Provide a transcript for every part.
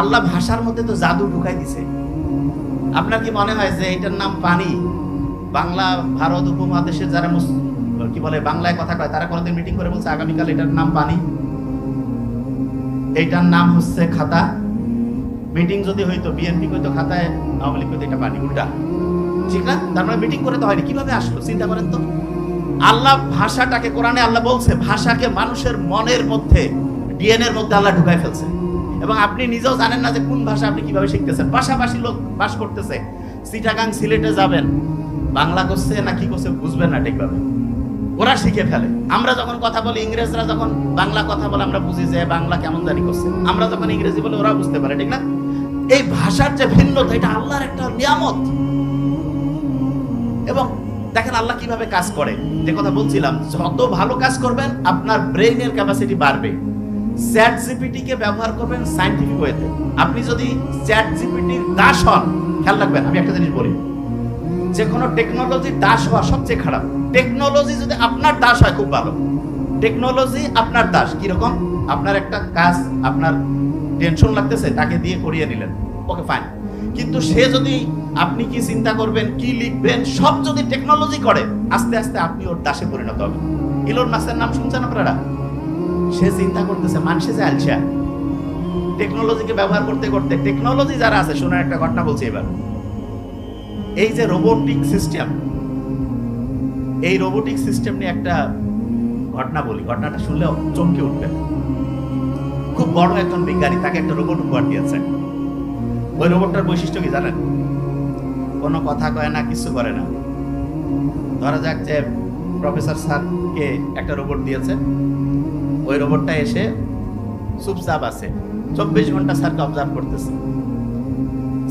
আল্লাহ ভাষার মধ্যে তো জাদু ঢুকাই দিছে। আপনার কি মনে হয় যে এটার নাম পানি? বাংলা, ভারত উপমহাদেশের যারা কি বলে, বাংলায় কথা কয়, তারা কোনোদিন মিটিং করে বলছে আগামীকাল এটার নাম পানি। এইটার নাম হচ্ছে খাতা। মিটিং যদি হইতো বিএনপি কইতো, খাতায় আওয়ামী লীগ এটা পানি, উল্টা। ঠিক না? তার মানে মিটিং করে তো হয়নি। কীভাবে আসলো? চিন্তা করেন তো। আল্লাহ ভাষাটাকে, কোরআনে আল্লাহ বলছে, ভাষাকে মানুষের মনের মধ্যে ডিএনএর মধ্যে আল্লাহ ঢুকাই ফেলছে। এবং আপনি নিজেও জানেন না যে কোন ভাষা আপনি কীভাবে শিখতেছেন। পাশাপাশি লোক বাস করতেছে। সিটাগাং সিলেটে যাবেন। বাংলা করছে না কি করছে বুঝবেন না ঠিকভাবে। ওরা শিখে ফেলে। আমরা যখন কথা বলি, ইংরেজরা যখন বাংলা কথা বলে, আমরা বুঝি যে বাংলা কেমন জানি করছে। আমরা যখন ইংরেজি বলে ওরা বুঝতে পারে, ঠিক না? এই ভাষার যে ভিন্নতা, এটা আল্লাহর একটা নিয়ামত। এবং দেখেন আল্লাহ কীভাবে কাজ করে। যে কথা বলছিলাম, যত ভালো কাজ করবেন, আপনার ব্রেইনের ক্যাপাসিটি বাড়বে। চ্যাট জিপিটি কে ব্যবহার করবেন সাইন্টিফিক ওয়েতে আপনি যদি চ্যাট জিপিটির দাস হন, খেয়াল রাখবেন, আমি একটা জিনিস বলি। যে কোনো টেকনোলজির দাস হওয়া সবচেয়ে খারাপ। টেকনোলজি যদি আপনার দাস হয়, খুব ভালো। টেকনোলজি আপনার দাস, কীরকম? আপনার একটা কাজ, আপনার টেনশন লাগতেছে, তাকে দিয়ে করিয়ে নিলেন। ওকে ফাইন কিন্তু সে যদি আপনি কি চিন্তা করবেন, কি লিখবেন, সব যদি টেকনোলজি করে, আস্তে আস্তে আপনি ওর দাসে পরিণত হবেন। ইলোন মাসের নাম শুনছেন আপনারা? সে চিন্তা করতেছে মানুষে যে আলসা। টেকনোলজিকে ব্যবহার করতে করতে, টেকনোলজি যারা আছে, শোনার একটা ঘটনা বলছি এবার। এই যে রোবোটিক সিস্টেম এই রোবোটিক সিস্টেম নিয়ে একটা ঘটনা বলি। ঘটনাটা শুনলে চমকে উঠবে। খুব বড় একজন বিজ্ঞানী তাকে একটা রোবট উপহার দিয়েছে। ওই রোবটটার বৈশিষ্ট্য কি জানেন? কোনো কথা কয় না, কিছু করে না। ধরা যাক যে প্রফেসর স্যারকে একটা রোবট দিয়েছে। ওই রোবটটা এসে চুপচাপ আছে। চব্বিশ ঘণ্টা স্যারকে অবজার্ভ করতেছে।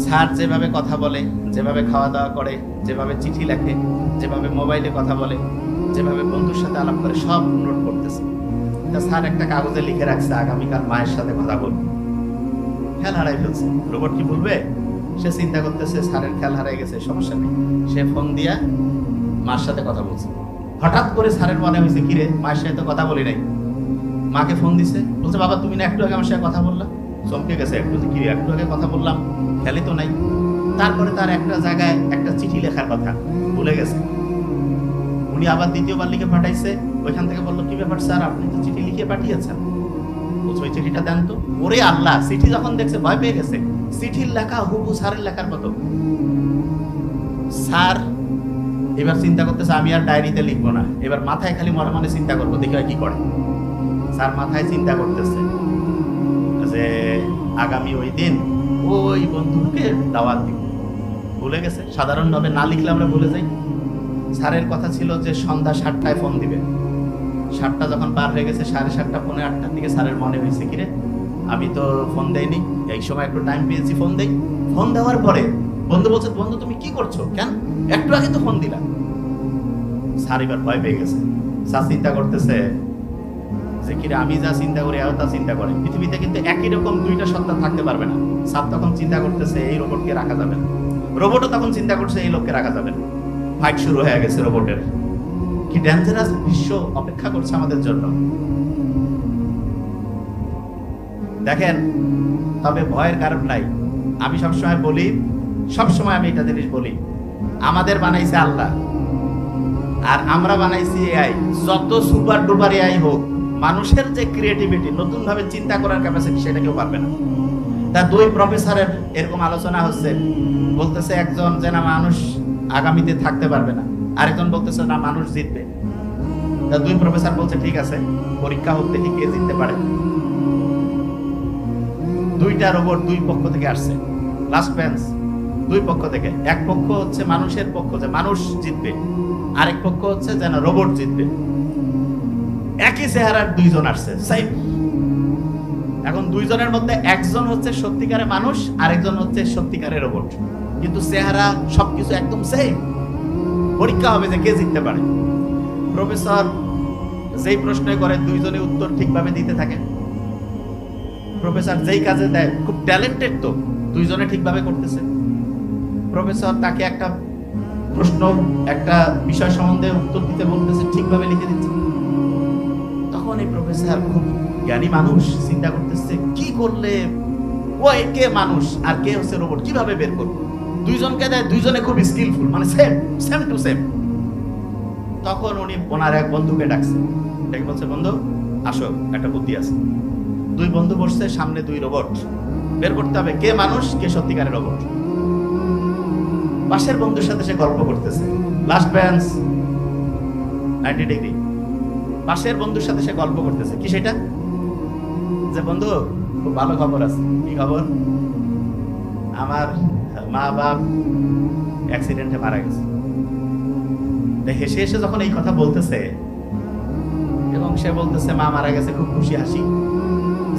স্যার যেভাবে কথা বলে, যেভাবে খাওয়া দাওয়া করে, যেভাবে চিঠি লেখে, যেভাবে মোবাইলে কথা বলে, যেভাবে বন্ধুর সাথে আলাপ করে, সব নোট করতেছে। তা স্যার একটা কাগজে লিখে রাখছে, আগামীকাল মায়ের সাথে কথা বলবে। খেয়াল হারাই ফেলছে। রোবট কি বলবে? সে চিন্তা করতেছে, স্যারের খেয়াল হারাই গেছে, সমস্যা নেই। সে ফোন দিয়া মার সাথে কথা বলছে। হঠাৎ করে স্যারের মনে হয়েছে, কিরে, মায়ের সাথে তো কথা বলি নাই। মাকে ফোন দিছে, বলছে, বাবা, তুমি না একটু আগে আমার সাথে কথা বললা? চমকে গেছে, একটু কি একটু আগে কথা বললাম, খেলে তো নাই। তারপরে তার একটা জায়গায় একটা চিঠি লেখার কথা ভুলে গেছে। উনি আবার দ্বিতীয়বার লিখে পাঠাইছে, ওইখান থেকে বলল, কি ব্যাপার স্যার, আপনি তো চিঠি লিখে পাঠিয়েছেন? বলছে, ওই চিঠিটা দেন তো। ওরে আল্লাহ, চিঠি যখন দেখছে, ভয় পেয়ে গেছে। চিঠির লেখা হুবু স্যারের লেখার মতো। স্যার, এবার চিন্তা করতেছে, আমি আর ডায়েরিতে লিখব না। এবার মাথায় খালি মনে মনে চিন্তা করব, দেখি কি করে। স্যার মাথায় চিন্তা করতেছে যে আগামী ওই দিন ওই বন্ধুকে দাওয়াত দিব। ভুলে গেছে? সাধারণভাবে না লিখলে আমরা ভুলে যাই। স্যারের কথা ছিল যে সন্ধ্যা সাতটায় ফোন দিবে। সাতটা যখন পার হয়ে গেছে, সাড়ে সাতটা, পৌনে আটটার দিকে স্যারের মনে হয়েছে, কিরে, আমি তো ফোন দেইনি। এই সময় একটু টাইম পেয়েছি, ফোন দেই। ফোন দেওয়ার পরে বন্ধু বলছে, বন্ধু, তুমি কি করছ? কেন? একটু আগে তো ফোন দিলাম স্যার এবার ভয় পেয়ে গেছে। স্যার চিন্তা করতেছে যে কিরে আমি যা চিন্তা করি এও তা চিন্তা করে। পৃথিবীতে কিন্তু একই রকম দুইটা সত্তা থাকতে পারবে না। স্যার তখন চিন্তা করতেছে, এই রোবটকে রাখা যাবে না। রোবটও তখন চিন্তা করছে, এই লোককে রাখা যাবে না। ফাইট শুরু হয়ে গেছে রোবটের কি ডেঞ্জারাস বিশ্ব অপেক্ষা করছে আমাদের জন্য। দেখেন, তবে ভয়ের কারণ নাই। আমি সবসময় বলি, সবসময় আমি এটা জিনিস বলি, আমাদের বানাইছে আল্লাহ। আর আমরা বানাইছি এআই যত সুপার ডুপার এআই হোক মানুষের যে ক্রিয়েটিভিটি নতুন ভাবে চিন্তা করার ক্যাপাসিটি সেটা কেউ পারবে না। তা দুই প্রফেসরের এরকম আলোচনা হচ্ছে, বলতেছে একজন যে না মানুষ আগামীতে থাকতে পারবে না, আরেকজন বলতেছে না মানুষ জিতবে। তা দুই প্রফেসর বলছে, ঠিক আছে, পরীক্ষা হোক, দেখি কে জিততে পারে। দুইটা রোবট দুই পক্ষ থেকে আসছে লাস্ট বেঞ্চ দুই পক্ষ থেকে। এক পক্ষ হচ্ছে মানুষের পক্ষ যে মানুষ জিতবে, আরেক পক্ষ হচ্ছে যেন রোবট জিতবে। একই চেহারার দুইজন আসছে এখন দুইজনের মধ্যে একজন হচ্ছে সত্যিকারের মানুষ, আরেকজন হচ্ছে সত্যিকারের রোবট কিন্তু চেহারা সবকিছু একদম সেম পরীক্ষা হবে যে কে জিততে পারে। প্রফেসর যেই প্রশ্ন করে, দুইজনে উত্তর ঠিকভাবে দিতে থাকে। প্রফেসর যেই কাজে দেয়, খুব ট্যালেন্টেড তো, দুইজনে ঠিকভাবে করতেছে। প্রফেসর তাকে একটা প্রশ্ন, একটা বিষয় সম্বন্ধে উত্তর দিতে বলতেছে, ঠিকভাবে লিখে দিচ্ছে। এই প্রফেসর খুব জ্ঞানী মানুষ চিন্তা করতেছে, কি করলে? ও কে মানুষ? আর কে হচ্ছে রোবট কীভাবে বের করব? দুইজনকে দেয়, দুইজনে খুব স্কিলফুল মানে সেম সেম টু সেম তখন উনি ওনার এক বন্ধুকে ডাকছে। ডেকে বলছে, বন্ধু, আসো, একটা বুদ্ধি আছে। দুই বন্ধু বসছে, সামনে দুই রোবট বের করতে হবে, কে মানুষ, কে সত্যিকারের রোবট পাশের বন্ধুর সাথে সে গল্প করতেছে। লাস্ট বেঞ্চ নাইনটি ডিগ্রি পাশের বন্ধুর সাথে সে গল্প করতেছে। কি সেটা? যে, বন্ধু, খুব ভালো খবর আছে। কি খবর? আমার মা বাপ অ্যাক্সিডেন্টে মারা গেছে। হেসে হেসে যখন এই কথা বলতেছে এবং সে বলতেছে, মা মারা গেছে, খুব খুশি, হাসি।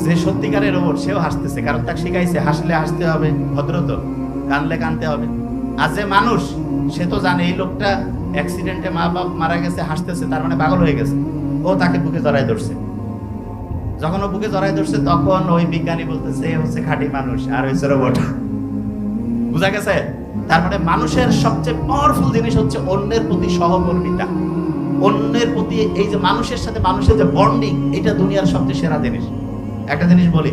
যে সত্যিকারের রোবট সেও হাসতেছে, কারণ তাকে শিখাইছে, হাসলে হাসতে হবে, ভদ্রত, কানলে কানতে হবে। আর যে মানুষ, সে তো জানে, এই লোকটা অ্যাক্সিডেন্টে মা বাপ মারা গেছে, হাসতেছে, তার মানে পাগল হয়ে গেছে। ও তাকে বুকে জড়ায় ধরছে। যখন ও বুকে জড়ায় ধরছে, তখন ওই বিজ্ঞানী বলতেছে হচ্ছে খাঁটি মানুষ আর হচ্ছে রোবট বুঝা গেছে? তার মানে মানুষের সবচেয়ে পাওয়ারফুল জিনিস হচ্ছে অন্যের প্রতি সহকর্মিতা। অন্যের প্রতি এই যে মানুষের সাথে মানুষের যে বন্ডিং এটা দুনিয়ার সবচেয়ে সেরা জিনিস। একটা জিনিস বলি,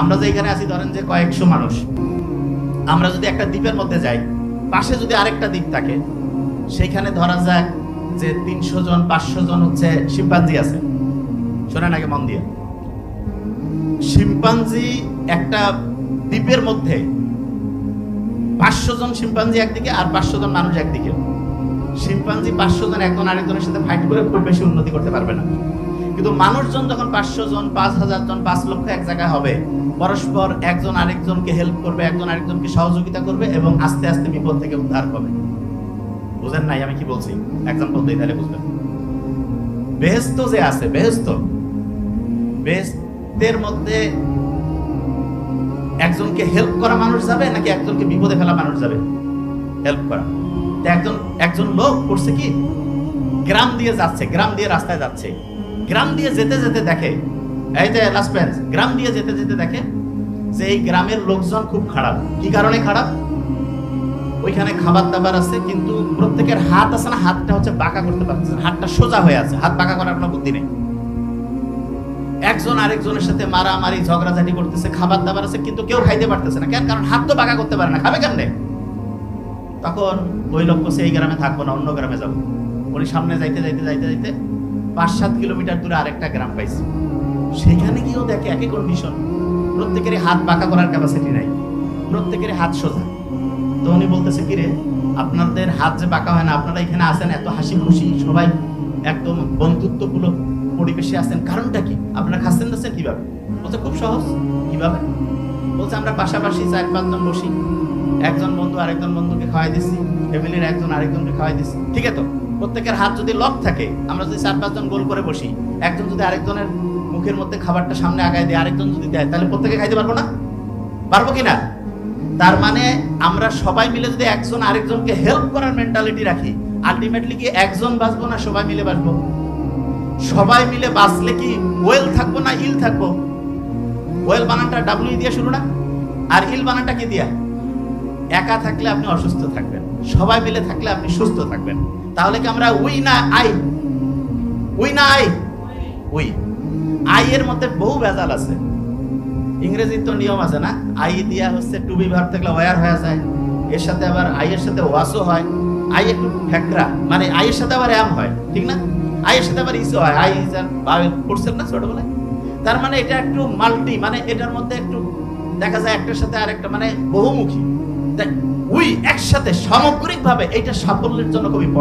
আমরা যে এখানে আছি, ধরেন যে কয়েকশো মানুষ, আমরা যদি একটা দ্বীপের মধ্যে যাই, পাশে যদি আরেকটা দ্বীপ থাকে, সেখানে ধরা যাক যে তিনশো জন, পাঁচশো জন হচ্ছে শিম্পাঞ্জি আছে। শোনেন আগে মন দিয়ে। শিম্পাঞ্জি একটা দ্বীপের মধ্যে পাঁচশো জন শিম্পাঞ্জি একদিকে আর পাঁচশো জন মানুষ একদিকে। শিম্পাঞ্জি পাঁচশো জন একজন আরেকজনের সাথে ফাইট করে খুব বেশি উন্নতি করতে পারবে না। কিন্তু মানুষজন যখন পাঁচশো জন, পাঁচ হাজার জন, পাঁচ লক্ষ এক জায়গায় হবে, পরস্পর একজন আরেকজনকে হেল্প করবে, একজন আরেকজনকে সহযোগিতা করবে এবং আস্তে আস্তে বিপদ থেকে উদ্ধার হবে। বুঝেন নাই আমি কি বলছি? এক্সাম্পল দিই তাহলে বুঝবেন। বেহেস্ত যে আছে বেহেস্ত বেহেস্তের মধ্যে একজনকে হেল্প করা মানুষ যাবে নাকি একজনকে বিপদে ফেলা মানুষ যাবে? হেল্প করা। একজন একজন লোক করছে কি? গ্রাম দিয়ে যাচ্ছে, গ্রাম দিয়ে রাস্তায় যাচ্ছে। গ্রাম দিয়ে যেতে যেতে দেখে, এই যে লাস্ট গ্রাম দিয়ে যেতে যেতে দেখে যে এই গ্রামের লোকজন খুব খারাপ। কি কারণে খারাপ? ওইখানে খাবার দাবার আছে কিন্তু প্রত্যেকের হাত আছে না হাতটা হচ্ছে বাঁকা করতে পারতেছে না, হাতটা সোজা হয়ে আছে হাত বাঁকা করার কোনো বুদ্ধি নেই। একজন আরেকজনের সাথে মারামারি ঝগড়াঝাটি করতেছে খাবার দাবার আছে কিন্তু কেউ খাইতে পারতেছে না কেন? কারণ হাত তো বাঁকা করতে পারে না খাবে কেমনে? তখন ওই লোক বলছে, এই গ্রামে থাকব না অন্য গ্রামে যাব। উনি সামনে যাইতে যাইতে যাইতে যাইতে পাঁচ সাত কিলোমিটার দূরে আরেকটা গ্রাম পাইছে। সেখানে গিয়েও দেখে একই কন্ডিশন প্রত্যেকেরই হাত বাঁকা করার ক্যাপাসিটি নাই প্রত্যেকেরই হাত সোজা। তো উনি বলতেছে কি রে আপনাদের হাত যে বাঁকা হয় না, আপনারা এখানে আসেন এত হাসি খুশি, সবাই একদম বন্ধুত্বমূলক পরিবেশে আছেন। কারণটা কি? আপনারা খাচ্ছেন, দাচ্ছেন কীভাবে? বলছে, খুব সহজ। কীভাবে? বলছে, আমরা পাশাপাশি চার পাঁচজন বসি। একজন বন্ধু আরেকজন বন্ধুকে খাওয়াই দিচ্ছি, ফ্যামিলির একজন আরেকজনকে খাওয়াই দিচ্ছি। ঠিক আছে? তো প্রত্যেকের হাত যদি লক থাকে, আমরা যদি চার পাঁচজন গোল করে বসি, একজন যদি আরেকজনের মুখের মধ্যে খাবারটা সামনে আগায় দেয়, আরেকজন যদি দেয়, তাহলে প্রত্যেকে খাইতে পারব না? পারব কি না? তার মানে আমরা সবাই মিলে যদি একজন আরেকজনকে হেল্প করার মেন্টালিটি রাখি আলটিমেটলি কি একজন বাঁচবো না সবাই মিলে বাঁচবো? সবাই মিলে বাঁচলে কি ওয়েল থাকব না ইল থাকব? ওয়েল বানানটা ডাব্লিউ দিয়ে শুরু না? আর ইল বানানটা কি দিয়া? একা থাকলে আপনি অসুস্থ থাকবেন। সবাই মিলে থাকলে আপনি সুস্থ থাকবেন। তাহলে কি আমরা উই না আই উই না আই উই আই এর মধ্যে বহু ভেজাল আছে। ইংরেজির তো নিয়ম আছে না? আই দিয়া হচ্ছে টু বি ভার্ব থাকলে ওয়ার হয়ে যায়। এর সাথে আবার আই এর সাথে ওয়াসও হয়। আই একটু ফ্যাকরা। মানে আই এর সাথে আবার এম হয়, ঠিক না? আই এর সাথে আবার ইসও হয়। আই ইজ আর পড়ছেন না ছোটবেলায়? তার মানে এটা একটু মাল্টি মানে এটার মধ্যে একটু দেখা যায় একটার সাথে আরেকটা মানে বহুমুখী। উই একসাথে সামগ্রিকভাবে এটা সাফল্যের জন্য important।